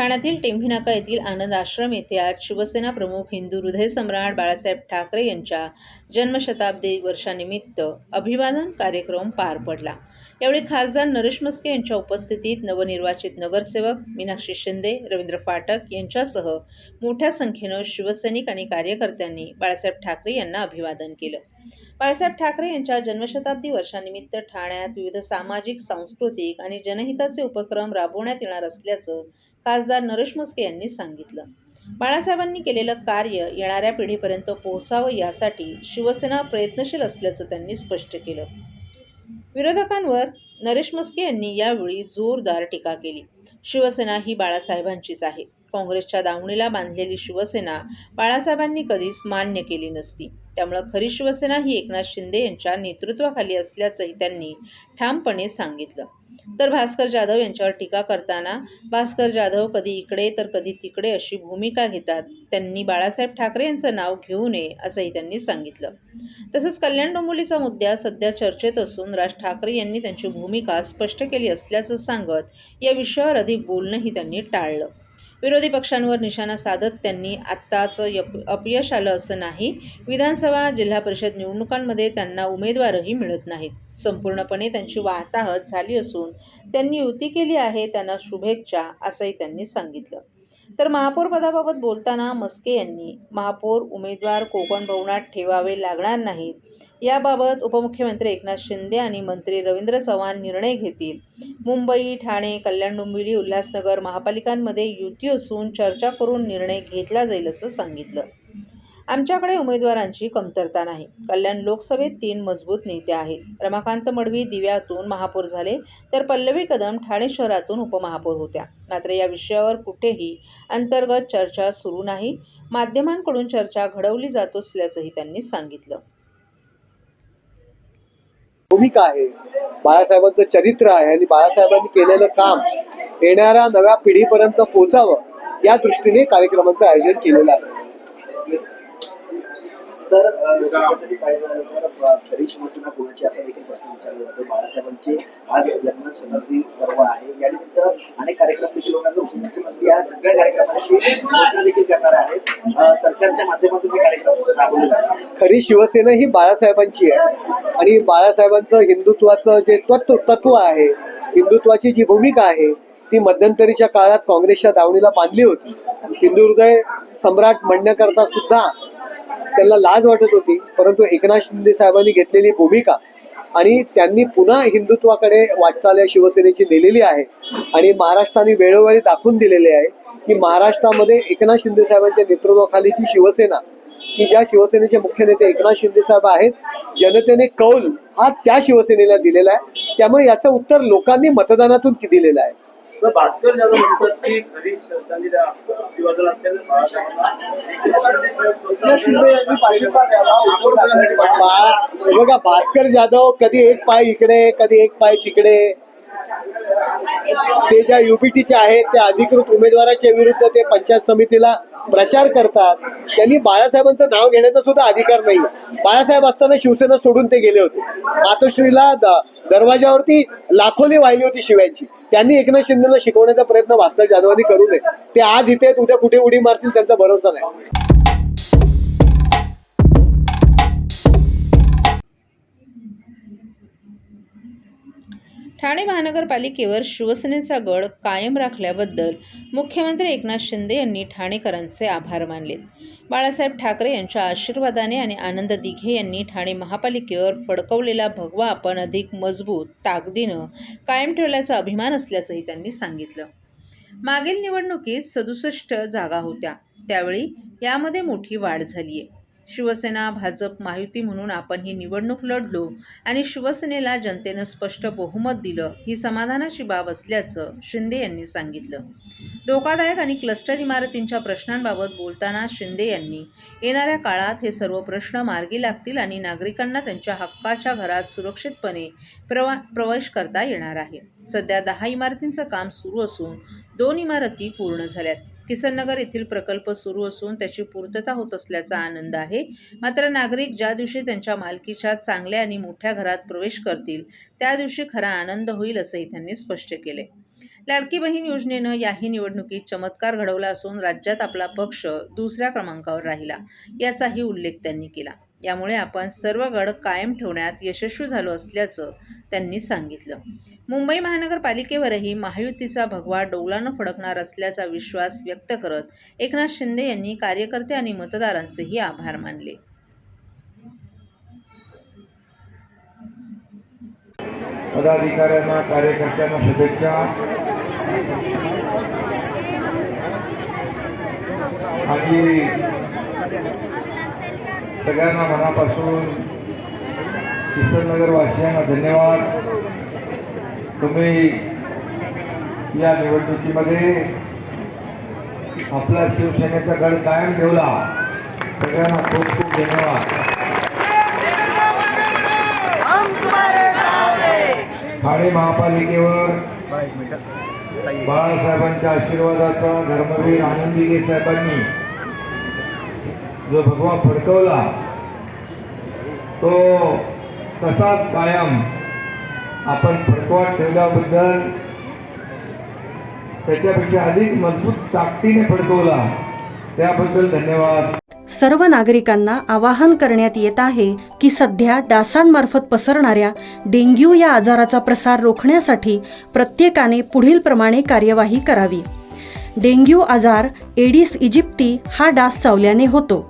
ठाण्यातील टेंभिनाका येथील आनंद आश्रम येथे आज शिवसेना प्रमुख हिंदू हृदय सम्राट बाळासाहेब ठाकरे यांच्या जन्मशताब्दी वर्षानिमित्त अभिवादन कार्यक्रम पार पडला. यावेळी खासदार नरेश मस्के यांच्या उपस्थितीत नवनिर्वाचित नगरसेवक मीनाक्षी शिंदे रवींद्र फाटक यांच्यासह मोठ्या संख्येनं शिवसैनिक आणि कार्यकर्त्यांनी बाळासाहेब ठाकरे यांना अभिवादन केलं. बाळासाहेब ठाकरे यांच्या जन्मशताब्दी वर्षानिमित्त ठाण्यात विविध सामाजिक सांस्कृतिक आणि जनहिताचे उपक्रम राबवण्यात येणार असल्याचं खासदार नरेश मस्के यांनी सांगितलं. बाळासाहेबांनी केलेलं कार्य येणाऱ्या पिढीपर्यंत पोहोचावं यासाठी शिवसेना प्रयत्नशील असल्याचं त्यांनी स्पष्ट केलं. विरोधकांवर नरेश मस्के यांनी यावेळी जोरदार टीका केली. शिवसेना ही बाळासाहेबांचीच आहे. काँग्रेसच्या दावणीला बांधलेली शिवसेना बाळासाहेबांनी कधीच मान्य केली नसती. त्यामुळं खरी शिवसेना ही एकनाथ शिंदे यांच्या नेतृत्वाखाली असल्याचंही त्यांनी ठामपणे सांगितलं. तर भास्कर जाधव यांच्यावर टीका करताना भास्कर जाधव कधी इकडे तर कधी तिकडे अशी भूमिका घेतात. त्यांनी बाळासाहेब ठाकरे यांचं नाव घेऊ नये असंही त्यांनी सांगितलं. तसंच कल्याण डोंबोलीचा मुद्दा सध्या चर्चेत असून राज ठाकरे यांनी त्यांची भूमिका स्पष्ट केली असल्याचं सांगत या विषयावर अधिक बोलणंही त्यांनी टाळलं. विरोधी पक्षांवर निशाणा साधत त्यांनी आत्ताचं यप अपयश आलं असं नाही. विधानसभा जिल्हा परिषद निवडणुकांमध्ये त्यांना उमेदवारही मिळत नाहीत. संपूर्णपणे त्यांची वाहताहत झाली असून त्यांनी युती केली आहे त्यांना शुभेच्छा असंही त्यांनी सांगितलं. तर महापौर पदाबाबत बोलताना मस्के यांनी महापौर उमेदवार कोकण भवनात ठेवावे लागणार नाहीत याबाबत उपमुख्यमंत्री एकनाथ शिंदे आणि मंत्री रवींद्र चव्हाण निर्णय घेतील. मुंबई ठाणे कल्याण डोंबिवली उल्हासनगर महापालिकांमध्ये युती असून चर्चा करून निर्णय घेतला जाईल असं सांगितलं. आमच्याकडे उमेदवारांची कमतरता नाही. कल्याण लोकसभेत तीन मजबूत नेते आहेत. रमाकांत मडवी दिव्यातून महापौर झाले तर पल्लवी कदम ठाणे शहरातून उपमहापौर होत्या. मात्र या विषयावर कुठेही अंतर्गत चर्चा सुरू नाही. माध्यमांकडून चर्चा घडवली जात असल्याचंही त्यांनी सांगितलं. भूमिका आहे. बाळासाहेबांचं चरित्र आहे आणि बाळासाहेबांनी केलेलं काम येणाऱ्या नव्या पिढीपर्यंत पोहोचावं या दृष्टीने कार्यक्रमाचं आयोजन केलेलं आहे. सर झालं तर खरी शिवसेना कोणाची असा देखील प्रश्न विचारला जातो. बाळासाहेबांचे आज पर्व आहे. अनेक कार्यक्रम देखील होणार उपमुख्यमंत्री या सगळ्या घोषणा देखील करणार आहेत. सरकारच्या माध्यमातून हे कार्यक्रम राबवले खरी शिवसेना ही बाळासाहेबांची आहे. आणि बाळासाहेबांचं हिंदुत्वाचं जे तत्व तत्व आहे हिंदुत्वाची जी भूमिका आहे ती मध्यंतरीच्या काळात काँग्रेसच्या दावणीला बांधली होती. हिंदू हृदय सम्राट म्हणण्याकरता सुद्धा त्यांना लाज वाटत होती परंतु एकनाथ शिंदे साहेबांनी घेतलेली भूमिका आणि त्यांनी पुन्हा हिंदुत्वाकडे वाटचाल या शिवसेनेची नेलेली आहे आणि महाराष्ट्राने वेळोवेळी दाखवून दिलेले आहे की महाराष्ट्रामध्ये एकनाथ शिंदे साहेबांच्या नेतृत्वाखालीची शिवसेना की ज्या शिवसेनेचे मुख्य नेते एकनाथ शिंदे साहेब आहेत जनतेने कौल हा त्या शिवसेनेला दिलेला आहे. त्यामुळे याचं उत्तर लोकांनी मतदानातून दिलेलं आहे. भास्कर जाधव म्हणतात की श्रद्धांजली अभिवादन असेल हे बघा भास्कर जाधव कधी एक पाय इकडे कधी एक पाय तिकडे. ते ज्या युपीटीचे आहेत त्या अधिकृत उमेदवाराच्या विरुद्ध ते पंचायत समितीला प्रचार करतात. त्यांनी बाळासाहेबांचं नाव घेण्याचा सुद्धा अधिकार नाही बाळासाहेब असताना शिवसेना सोडून ते गेले होते. मातोश्रीला दरवाजावरती लाखोली वाहिली होती शिव्यांची. त्यांनी एकनाथ शिंदेला शिकवण्याचा प्रयत्न भास्कर जाधवांनी करू नये. ते आज इथे आहेत, उद्या कुठे उडी मारतील त्यांचा भरोसा नाही. ठाणे महानगरपालिकेवर शिवसेनेचा गड कायम राखल्याबद्दल मुख्यमंत्री एकनाथ शिंदे यांनी ठाणेकरांचे आभार मानले बाळासाहेब ठाकरे यांच्या आशीर्वादाने आणि आनंद दिघे यांनी ठाणे महापालिकेवर फडकवलेला भगवा आपण अधिक मजबूत ताकदीनं कायम ठेवल्याचा अभिमान असल्याचंही त्यांनी सांगितलं. मागील निवडणुकीत सदुसष्ट जागा होत्या. त्यावेळी यामध्ये मोठी वाढ झाली आहे शिवसेना भाजप महायुती म्हणून आपण ही निवडणूक लढलो आणि शिवसेनेला जनतेनं स्पष्ट बहुमत दिलं ही समाधानाची बाब असल्याचं शिंदे यांनी सांगितलं. धोकादायक आणि क्लस्टर इमारतींच्या प्रश्नांबाबत बोलताना शिंदे यांनी येणाऱ्या काळात हे सर्व प्रश्न मार्गी लागतील आणि नागरिकांना त्यांच्या हक्काच्या घरात सुरक्षितपणे प्रवा प्रवेश करता येणार आहे. सध्या दहा इमारतींचं काम सुरू असून दोन इमारती पूर्ण झाल्यात. किसननगर येथील प्रकल्प सुरू असून त्याची पूर्तता होत असल्याचा आनंद आहे. मात्र नागरिक ज्या दिवशी त्यांच्या मालकीच्या चांगल्या आणि मोठ्या घरात प्रवेश करतील त्या दिवशी खरा आनंद होईल असंही त्यांनी स्पष्ट केले. लाडकी बहीण योजनेनं याही निवडणुकीत चमत्कार घडवला असून राज्यात आपला पक्ष दुसऱ्या क्रमांकावर राहिला याचाही उल्लेख त्यांनी केला. यामुळे आपण सर्व गड कायम ठेवण्यात यशस्वी झालो असल्याचं त्यांनी सांगितलं. मुंबई महानगरपालिकेवरही महायुतीचा भगवा डोलानं फडकणार असल्याचा विश्वास व्यक्त करत एकनाथ शिंदे यांनी कार्यकर्ते आणि मतदारांचेही आभार मानले. पदाधिकाऱ्यांना कार्यकर्त्यांना शुभेच्छा. आणि सगळ्यांना मनापासून किशननगर वासियांना धन्यवाद. तुम्ही या निवडणुकीमध्ये आपला शिवसेनेचा गड कायम ठेवला. सगळ्यांना खूप खूप धन्यवाद. ठाणे महापालिकेवर बाळासाहेबांच्या आशीर्वादाचा धर्मवीर आनंदीगे साहेबांनी जो भगवा फडकवला तो तसाच कायम आपण फडकवत ठेवल्याबद्दल त्याच्यापेक्षा अधिक मजबूत ताकदीने फडकवला त्याबद्दल धन्यवाद. सर्व नागरिकांना आवाहन करण्यात येत आहे की सध्या डासांमार्फत पसरणाऱ्या डेंग्यू या आजाराचा प्रसार रोखण्यासाठी प्रत्येकाने पुढील प्रमाणे कार्यवाही करावी. डेंग्यू आजार एडिस इजिप्ती हा डास चावल्याने होतो.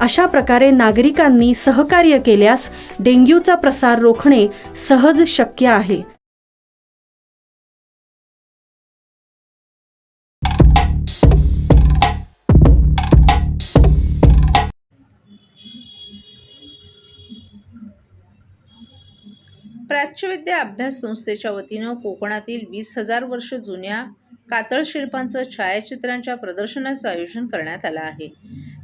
अशा प्रकारे नागरिकांनी सहकार्य केल्यास डेंग्यूचा प्रसार रोखणे सहज शक्य आहे. प्राच्यविद्या अभ्यास संस्थेच्या वतीनं कोकणातील वीस हजार वर्ष जुन्या कातळ शिल्पांचं छायाचित्रांच्या प्रदर्शनाचं आयोजन करण्यात आलं आहे.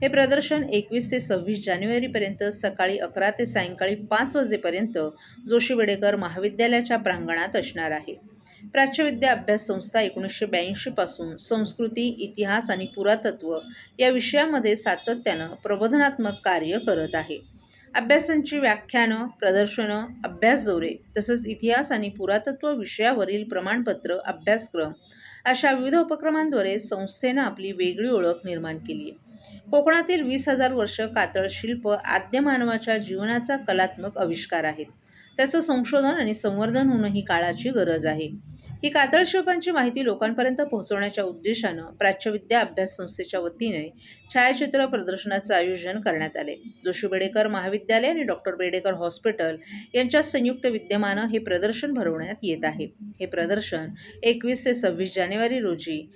हे प्रदर्शन एकवीस ते सव्वीस जानेवारीपर्यंत सकाळी अकरा ते सायंकाळी पाच वाजेपर्यंत जोशी वेडेकर महाविद्यालयाच्या प्रांगणात असणार आहे. प्राच्यविद्या अभ्यास संस्था एकोणीसशे ब्याऐंशीपासून संस्कृती इतिहास आणि पुरातत्व या विषयामध्ये सातत्यानं प्रबोधनात्मक कार्य करत आहे. अभ्यासांची व्याख्यानं प्रदर्शनं अभ्यास दौरे तसंच इतिहास आणि पुरातत्व विषयावरील प्रमाणपत्र अभ्यासक्रम अशा विविध उपक्रमांद्वारे संस्थेनं आपली वेगळी ओळख निर्माण केली आहे. कोकणातील वीस हजार वर्ष कातळ शिल्प आद्य मानवाच्या जीवनाचा कलात्मक आविष्कार आहेत. त्याचं संशोधन आणि संवर्धन होणं ही काळाची गरज आहे. ही कातळ शिल्पांची माहिती लोकांपर्यंत पोहोचवण्याच्या उद्देशानं प्राच्यविद्या अभ्यास संस्थेच्या वतीने छायाचित्र प्रदर्शनाचं आयोजन करण्यात आले. जोशी बेडेकर महाविद्यालय आणि डॉक्टर बेडेकर हॉस्पिटल यांच्या संयुक्त विद्यमानं हे प्रदर्शन भरवण्यात येत आहे. हे प्रदर्शन एकवीस ते सव्वीस जानेवारी रोजी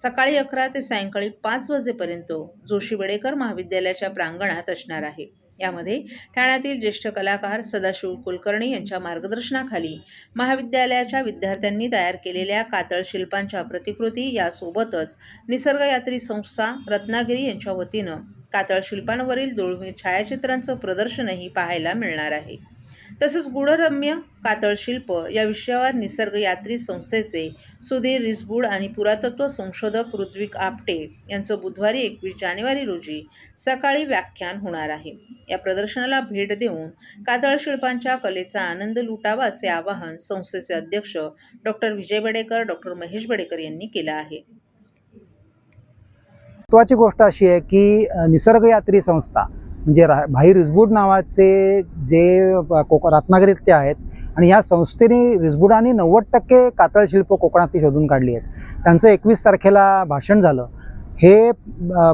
सकाळी अकरा ते सायंकाळी पाच वाजेपर्यंत जोशी बेडेकर महाविद्यालयाच्या प्रांगणात असणार आहे. यामध्ये ठाण्यातील ज्येष्ठ कलाकार सदाशिव कुलकर्णी यांच्या मार्गदर्शनाखाली महाविद्यालयाच्या विद्यार्थ्यांनी तयार केलेल्या कातळ शिल्पांच्या प्रतिकृती यासोबतच निसर्गयात्री संस्था रत्नागिरी यांच्या वतीनं कातळ शिल्पांवरील दुळवी छायाचित्रांचं प्रदर्शनही पाहायला मिळणार आहे. तसंच गुणरम्य कातळ शिल्प या विषयावर निसर्गयात्री संस्थेचे सुधीर रिसबूड आणि पुरातत्व संशोधक ऋत्विक आपटे यांचं बुधवारी एकवीस जानेवारी रोजी सकाळी व्याख्यान होणार आहे. या प्रदर्शनाला भेट देऊन कातळ शिल्पांच्या कलेचा आनंद लुटावा असे आवाहन संस्थेचे अध्यक्ष डॉक्टर विजय बडेकर डॉक्टर महेश बडेकर यांनी केलं आहे. महत्वाची गोष्ट अशी आहे की निसर्गयात्री संस्था म्हणजे रा भाई रिसबूड नावाचे जे कोक रत्नागिरीतले आहेत आणि ह्या संस्थेने रिजबुडाने नव्वद टक्के कातळ शिल्प कोकणातली शोधून काढली आहेत. त्यांचं एकवीस तारखेला भाषण झालं. हे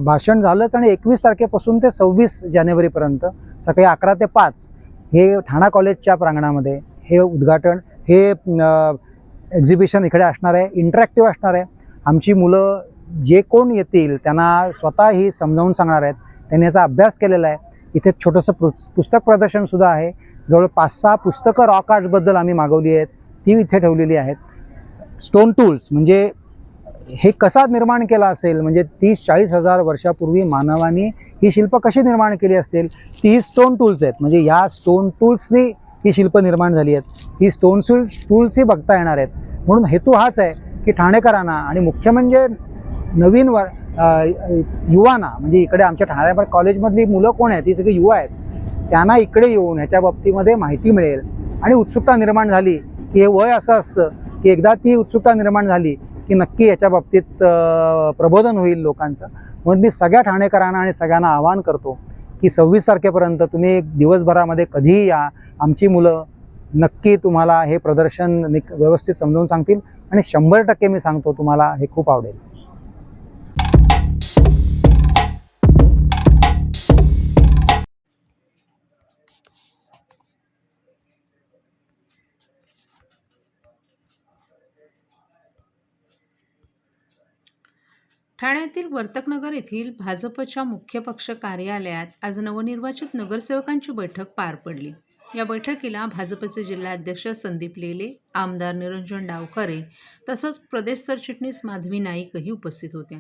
भाषण झालंच आणि एकवीस तारखेपासून ते सव्वीस जानेवारीपर्यंत सकाळी अकरा ते पाच हे ठाणा कॉलेजच्या प्रांगणामध्ये हे उद्घाटन हे एक्झिबिशन इकडे असणार आहे इंटरॅक्टिव्ह असणार आहे. आमची मुलं जे कोण येतील त्यांना स्वतः ही समजावून सांगणार आहेत. त्यांनी याचा अभ्यास केलेला आहे. इथे छोटंसं पुस पुस्तक प्रदर्शनसुद्धा आहे. जवळ पाच सहा पुस्तकं रॉक आर्ट्सबद्दल आम्ही मागवली आहेत. ती इथे ठेवलेली आहेत. स्टोन टूल्स म्हणजे हे कसा निर्माण केला असेल? म्हणजे तीस चाळीस हजार वर्षापूर्वी मानवाने ही शिल्प कशी निर्माण केली असेल? ती ही स्टोन टूल्स आहेत. म्हणजे ह्या स्टोन टूल्सनी ही शिल्प निर्माण झाली आहेत. ही स्टोन टूल्सही बघता येणार आहेत. म्हणून हेतू हाच आहे की ठाणेकरांना आणि मुख्य म्हणजे नवीन वर युवाना युवांना म्हणजे इकडे आमच्या ठाण्यापर कॉलेजमधली मुलं कोण आहेत? ती सगळी युवा आहेत. त्यांना इकडे येऊन ह्याच्या बाबतीमध्ये माहिती मिळेल. आणि उत्सुकता निर्माण झाली की हे वय असं असतं की एकदा ती उत्सुकता निर्माण झाली की नक्की याच्या बाबतीत प्रबोधन होईल लोकांचं. म्हणून मी सगळ्या ठाणेकरांना आणि सगळ्यांना आवाहन करतो की सव्वीस तारखेपर्यंत तुम्ही एक दिवसभरामध्ये कधीही या. आमची मुलं नक्की तुम्हाला हे प्रदर्शन निक- व्यवस्थित समजावून सांगतील. आणि शंभर टक्के मी सांगतो तुम्हाला हे खूप आवडेल. ठाण्यातील वर्तकनगर येथील भाजपच्या मुख्य पक्ष कार्यालयात आज नवनिर्वाचित नगरसेवकांची बैठक पार पडली. या बैठकीला भाजपचे जिल्हाध्यक्ष संदीप लेले आमदार निरंजन डावखरे तसंच प्रदेश सरचिटणीस माधवी नाईकही उपस्थित होत्या.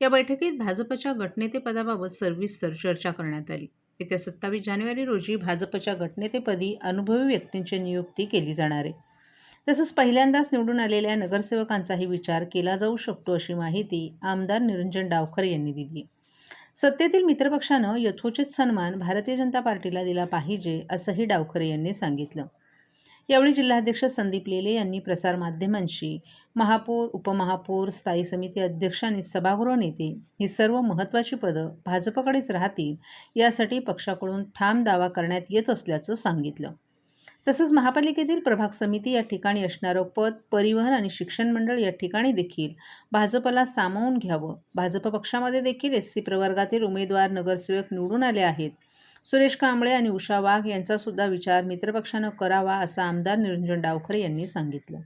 या बैठकीत भाजपच्या गटनेतेपदाबाबत सविस्तर चर्चा करण्यात आली. येत्या सत्तावीस जानेवारी रोजी भाजपच्या गटनेतेपदी अनुभवी व्यक्तींची नियुक्ती केली जाणार आहे. तसंच पहिल्यांदाच निवडून आलेल्या नगरसेवकांचाही विचार केला जाऊ शकतो अशी माहिती आमदार निरंजन डावखर यांनी दिली. सत्तेतील मित्रपक्षानं यथोचित सन्मान भारतीय जनता पार्टीला दिला पाहिजे असंही डावखरे यांनी सांगितलं. यावेळी जिल्हाध्यक्ष संदीप लेले यांनी प्रसारमाध्यमांशी महापौर उपमहापौर स्थायी समिती अध्यक्ष आणि सभागृह नेते ही सर्व महत्त्वाची पदं भाजपकडेच राहतील यासाठी पक्षाकडून ठाम दावा करण्यात येत असल्याचं सांगितलं. तसंच महापालिकेतील प्रभाग समिती या ठिकाणी असणारं पद परिवहन आणि शिक्षण मंडळ या ठिकाणी देखील भाजपला सामावून घ्यावं. भाजप पक्षामध्ये देखील एस सी प्रवर्गातील उमेदवार नगरसेवक निवडून आले आहेत. सुरेश कांबळे आणि उषा वाघ यांचा सुद्धा विचार मित्रपक्षानं करावा असं आमदार निरंजन डावखरे यांनी सांगितलं.